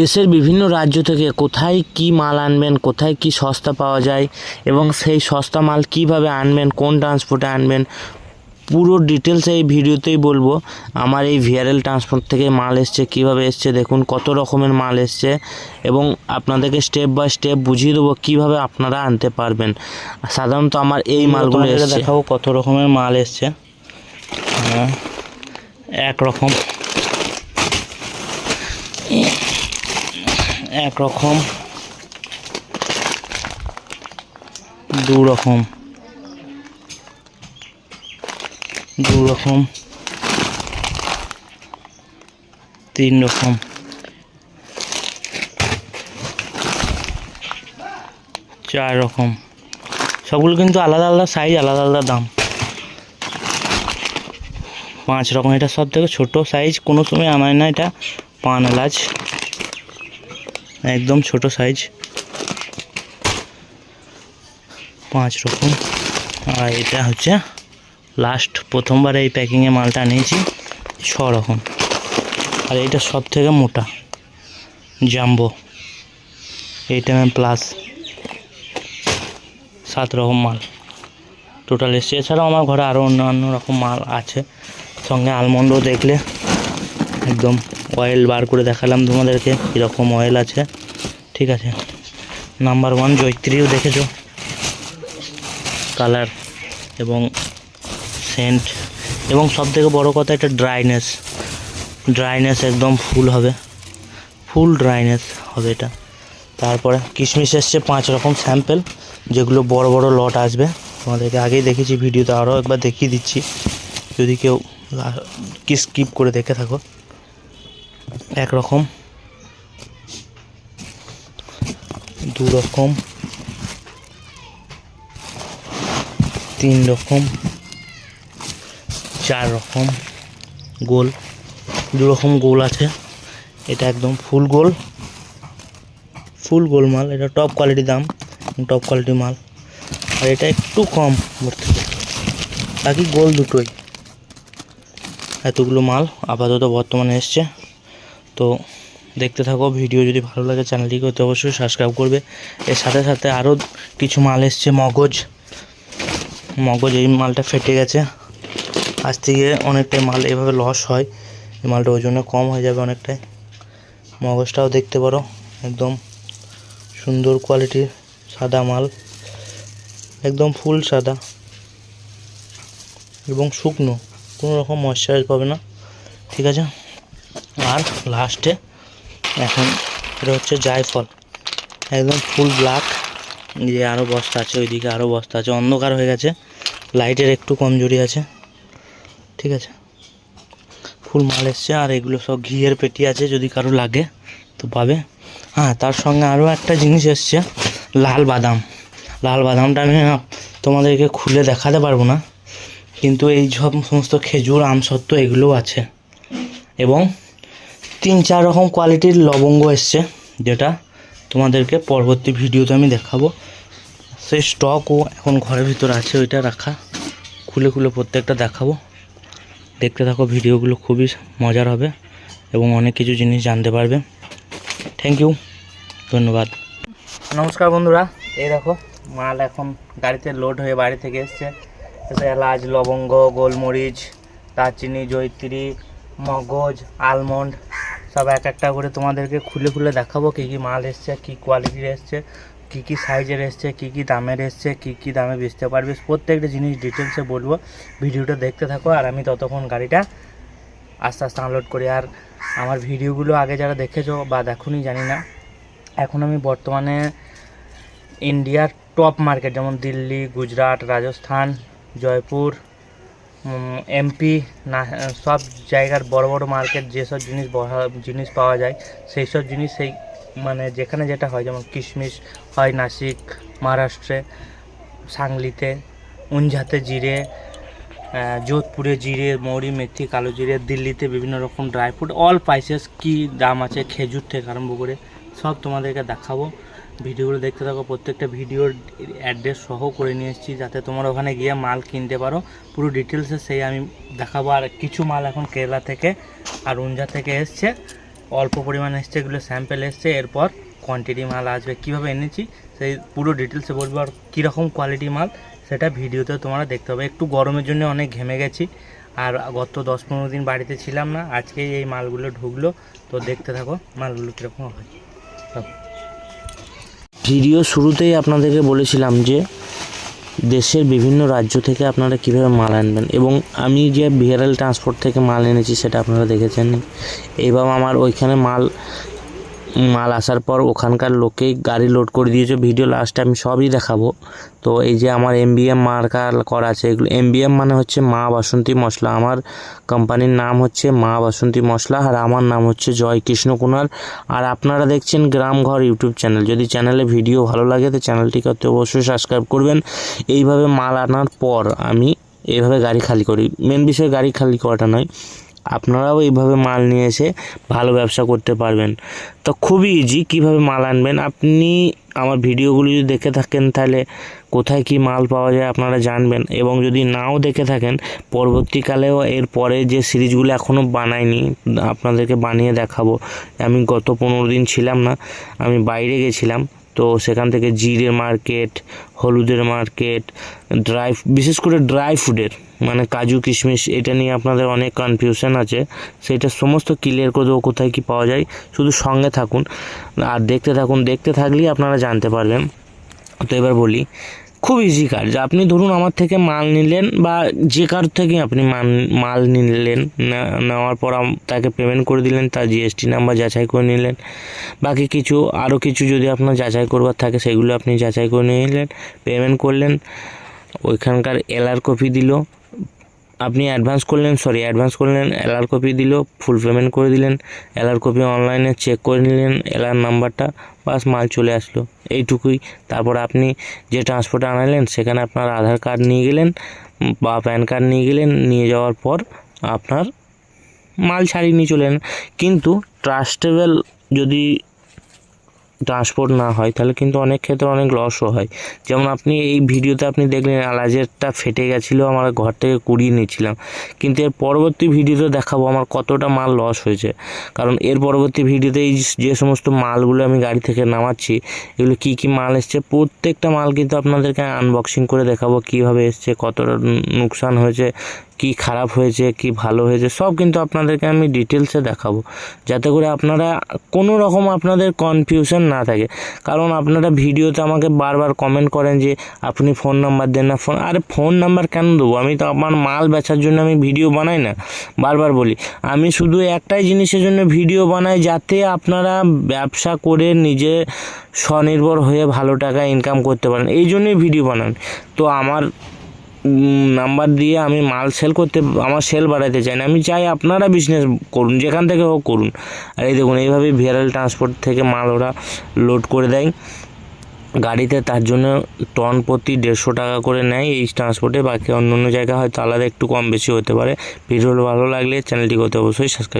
দেশের বিভিন্ন রাজ্য থেকে কোথায় কি মাল আনবেন কোথায় কি সস্তা পাওয়া যায় এবং সেই সস্তা মাল কীভাবে আনবেন কোন ট্রান্সপোর্টে আনবেন পুরো ডিটেলস এই ভিডিওতেই বলব। আমার এই ভিআরএল ট্রান্সপোর্ট থেকে মাল এসছে কীভাবে এসছে দেখুন কত রকমের মাল এসছে এবং আপনাদেরকে স্টেপ বাই স্টেপ বুঝিয়ে দেবো কীভাবে আপনারা আনতে পারবেন। সাধারণত আমার এই মালগুলো দেখাবো কত রকমের মাল এসছে। এক রকম। এক রকম দু রকম দু রকম তিন রকম চার রকম সবগুলো কিন্তু আলাদা আলাদা সাইজ আলাদা আলাদা দাম। পাঁচ রকম এটা সব থেকে ছোটো সাইজ কোনো সময় আনায় না। এটা পান এলাচ। একদম ছোট সাইজ পাঁচ রকম। আর এটা হচ্ছে লাস্ট প্রথমবার এই প্যাকিংয়ে মালটা নিয়েছি ছ রকম। আর এটা সব থেকে মোটা জাম্বো এইট এম প্লাস সাত রকম মাল। টোটাল এসছে। এছাড়াও আমার ঘরে আরও অন্যান্য রকম মাল আছে। সঙ্গে আলমন্ডও দেখলে একদম অয়েল বার করে দেখালাম তোমাদেরকে, কীরকম অয়েল আছে। ঠিক আছে? নাম্বার ওয়ান জৈত্রীও দেখেছ। কালার এবং সেন্ট এবং সব থেকে বড়ো কথা, এটা ড্রাইনেস ড্রাইনেস একদম ফুল হবে। ফুল ড্রাইনেস হবে এটা। তারপরে কিশমিশ এসছে পাঁচ রকম স্যাম্পেল যেগুলো বড় বড় লট আসবে। তোমাদেরকে আগেই দেখেছি, ভিডিওতে আরও একবার দেখিয়ে দিচ্ছি। যদি কেউ স্কিপ করে দেখে থাকো। এক রকম দু রকম তিন রকম চার রকম গোল দু রকম গোল আছে। এটা একদম ফুল গোল ফুল গোল মাল। এটা টপ কোয়ালিটি দাম টপ কোয়ালিটি মাল। আর এটা একটু কম বাকি গোল দুটোই। এতগুলো মাল আপাতত বর্তমানে এসছে। তো দেখতে থাকো, ভিডিও যদি ভালো লাগে চ্যানেলটিকে করতে অবশ্যই সাবস্ক্রাইব করবে। এর সাথে সাথে আরও কিছু মাল এসছে, মগজ। মগজ, এই মালটা ফেটে গেছে। আজ থেকে অনেকটাই মাল এভাবে লস হয়। এই মালটা ওজনে কম হয়ে যাবে অনেকটাই। মগজটাও দেখতে পারো, একদম সুন্দর কোয়ালিটির সাদা মাল। একদম ফুল সাদা। এবং শুকনো, কোনো রকম ময়শ্চারাইজ পাবে না। ঠিক আছে? আর লাস্টে এখন এটা হচ্ছে জায়ফল। একদম ফুল ব্ল্যাক যে আরও বস্তা আছে, ওইদিকে আরও বস্তা আছে, অন্ধকার হয়ে গেছে। লাইটের একটু কমজোরি আছে। ঠিক আছে? ফুল মাল এসছে আর এগুলো সব ঘিয়ের পেটি আছে, যদি কারও লাগে তো পাবে। হ্যাঁ তার সঙ্গে আরও একটা জিনিস এসছে, লাল বাদাম। লাল বাদামটা আমি তোমাদেরকে খুলে দেখাতে পারব না। কিন্তু এই সব সমস্ত খেজুর, আমসত্ত্ব এগুলোও আছে। এবং তিন, চার রকম কোয়ালিটির লবঙ্গ এসছে, যেটা তোমাদেরকে পরবর্তী ভিডিওতে আমি দেখাবো। সেই স্টকও এখন ঘরের ভিতরে আছে, ওইটা রাখা। খুলে খুলে প্রত্যেকটা দেখাবো। দেখতে থাকো, ভিডিওগুলো খুবই মজার হবে এবং অনেক কিছু জিনিস জানতে পারবে। থ্যাংক ইউ ধন্যবাদ। নমস্কার বন্ধুরা, এই দেখো, মাল এখন গাড়িতে লোড হয়ে বাড়ি থেকে এসছে। এতে এলাচ, লবঙ্গ, গোলমরিচ, দারচিনি জৈত্রী মগজ আলমন্ড সব এক একটা করে তোমাদেরকে খুলে খুলে দেখাবো কী কী মাল এসছে, কী কোয়ালিটির এসছে, কী কী সাইজের এসছে, কী কী দামের এসছে, কী কী দামে বেচতে পারবে। প্রত্যেকটা জিনিস ডিটেলসে বলব। ভিডিওটা দেখতে থাকো আর আমি ততক্ষণ গাড়িটা আস্তে আস্তে আনলোড করি। আর আমার ভিডিওগুলো আগে যারা দেখেছ বা দেখোনি, জানি না, এখন আমি বর্তমানে ইন্ডিয়ার টপ মার্কেট যেমন দিল্লি, গুজরাট, রাজস্থান, জয়পুর এমপি না, সব জায়গার বড় বড় মার্কেট যেসব জিনিস জিনিস পাওয়া যায় সেই সব জিনিস সেই মানে যেখানে যেটা হয়, যেমন কিশমিশ হয় নাসিক, মহারাষ্ট্রে, সাংলিতে, উনঝাতে জিরে যোধপুরে জিরে, মৌরি, মেথি, কালো জিরে, দিল্লিতে বিভিন্ন রকম ড্রাই ফ্রুট অল স্পাইসেস কী দাম আছে, খেজুর থেকে আরম্ভ করে, সব তোমাদেরকে দেখাবো। ভিডিওগুলো দেখতে থাকো, প্রত্যেকটা ভিডিওর অ্যাড্রেস সহ করে নিয়ে এসেছি যাতে তোমরা ওখানে গিয়ে মাল কিনতে পারো। পুরো ডিটেলসে সেই আমি দেখাবো। আর কিছু মাল এখন কেরালা থেকে আর উঞ্জা থেকে এসছে। অল্প পরিমাণ এসছে, এগুলো স্যাম্পেল এসছে। এরপর কোয়ান্টিটি মাল আসবে। কীভাবে এনেছি, সেই পুরো ডিটেলসে বলব। আর কীরকম কোয়ালিটি মাল, সেটা ভিডিওতে তোমরা দেখতে হবে একটু গরমের জন্য অনেক ঘেমে গেছি। আর গত দশ পনেরো দিন বাড়িতে ছিলাম না। আজকেই এই মালগুলো ঢুকলো। তো দেখতে থাকো মালগুলো কীরকম হয়। ভিডিও শুরুতেই আপনাদেরকে বলেছিলাম যে দেশের বিভিন্ন রাজ্য থেকে আপনারা কীভাবে মাল আনবেন এবং আমি যে বিহারাল ট্রান্সপোর্ট থেকে মাল এনেছি সেটা আপনারা দেখেছেন এবং আমার ওইখানে মাল মাল আসার পর ওখানকার লোকেই গাড়ি লোড করে দিয়েছে। ভিডিও লাস্টে আমি সবই দেখাবো। তো এই যে আমার এম এমবিএম মার্কা করা আছে, এগুলো এম এমবিএম মানে হচ্ছে মা বাসন্তী মশলা। আমার কোম্পানির নাম হচ্ছে মা বাসন্তী মশলা আর আমার নাম হচ্ছে জয় কৃষ্ণ কুনার আর আপনারা দেখছেন গ্রামঘর ইউটিউব চ্যানেল যদি চ্যানেলে ভিডিও ভালো লাগে, তো চ্যানেলটিকে অতি অবশ্যই সাবস্ক্রাইব করবেন। এইভাবে মাল আনার পর আমি এইভাবে গাড়ি খালি করি। মেন বিষয় গাড়ি খালি করাটা নয়। আপনারাও এইভাবে মাল নিয়ে এসে ভালো ব্যবসা করতে পারবেন। তো খুবই ইজি কীভাবে মাল আনবেন। আপনি আমার ভিডিওগুলি যদি দেখে থাকেন তাহলে কোথায় কি মাল পাওয়া যায় আপনারা জানবেন এবং যদি নাও দেখে থাকেন, পরবর্তীকালেও এর পরে যে সিরিজগুলো এখনও বানাইনি, আপনাদেরকে বানিয়ে দেখাবো। আমি গত পনেরো দিন ছিলাম না, আমি বাইরে গেছিলাম। তো সেখান থেকে জিরের মার্কেট, হলুদের মার্কেট ড্রাই বিশেষ করে ড্রাই ফুডের মানে কাজু, কিশমিশ, এটা নিয়ে আপনাদের অনেক কনফিউশন আছে। সেটা সমস্ত ক্লিয়ার করে দেবো কোথায় কী পাওয়া যায়। শুধু সঙ্গে থাকুন। আর দেখতে থাকুন, দেখতে থাকলেই আপনারা জানতে পারবেন। তো এবার বলি খুব ইজি কাজ। আপনি ধরুন আমার থেকে মাল নিলেন বা যে কার থেকে আপনি মাল মাল নিলেন নেওয়ার পর তাকে পেমেন্ট করে দিলেন, তার জিএসটি নাম্বার যাচাই করে নিলেন। বাকি কিছু আরও কিছু যদি আপনার যাচাই করবার থাকে, সেগুলো আপনি যাচাই করে নিলেন পেমেন্ট করলেন, ওইখানকার এলআর কপি দিল আপনি অ্যাডভান্স করলেন সরি অ্যাডভান্স করলেন এলআর কপি দিল ফুল পেমেন্ট করে দিলেন এলআর কপি অনলাইনে চেক করে নিলেন এলআর নাম্বারটা বাস মাল চলে আসলো। এইটুকুই। তারপর আপনি যে ট্রান্সপোর্টে আনালেন, সেখানে আপনার আধার কার্ড নিয়ে গেলেন, বা প্যান কার্ড নিয়ে গেলেন, নিয়ে যাওয়ার পর আপনার মাল ছাড়িয়ে নিয়ে চলেন কিন্তু ট্রাস্টেবল যদি ট্রান্সপোর্ট না হয়, তাহলে কিন্তু অনেক ক্ষেত্রে অনেক লসও হয়। যেমন আপনি এই ভিডিওতে আপনি দেখলেন আলাজেরটা ফেটে গেছিল, আমার ঘর থেকে কুড়িয়ে নিয়েছিলাম। কিন্তু এর পরবর্তী ভিডিওতে দেখাবো আমার কতটা মাল লস হয়েছে। কারণ এর পরবর্তী ভিডিওতে এই যে সমস্ত মালগুলো আমি গাড়ি থেকে নামাচ্ছি, এগুলো কী কী মাল এসছে, প্রত্যেকটা মাল কিন্তু আপনাদেরকে আনবক্সিং করে দেখাবো, কীভাবে এসছে, কতটা নুকসান হয়েছে কি খারাপ হয়েছে, কি ভালো হয়েছে, সব কিন্তু আপনাদেরকে আমি ডিটেলসে দেখাবো। যাতে করে আপনারা কোনো রকম আপনাদের কনফিউশন না থাকে। কারণ আপনারা ভিডিওতে আমাকে বারবার কমেন্ট করেন যে, আপনি ফোন নাম্বার দেন না ফোন আরে ফোন নাম্বার কেন দেবো? আমি তো আমার মাল বেচার জন্য আমি ভিডিও বানাই না, বারবার বলি। আমি শুধু একটাই জিনিসের জন্য ভিডিও বানাই যাতে আপনারা ব্যবসা করে নিজে স্বনির্ভর হয়ে ভালো টাকা ইনকাম করতে পারেন। এই জন্যই ভিডিও বানান। তো আমার নাম্বার দিয়ে আমি মাল সেল করতে, আমার সেল বাড়াতে চাই না। আমি চাই আপনারা বিজনেস করুন, যেখান থেকে হোক করুন। আর এই দেখুন এইভাবে ভিয়ারাল ট্রান্সপোর্ট থেকে মাল ওরা লোড করে দেয়। গাড়িতে তার জন্য টন প্রতি দেড়শো টাকা করে নেয় এই ট্রান্সপোর্টে বাকি অন্য অন্য জায়গায় হয়তো আলাদা একটু কম বেশি হতে পারে। ভিডিও ভালো লাগলে চ্যানেলটি করতে অবশ্যই সাবস্ক্রাইব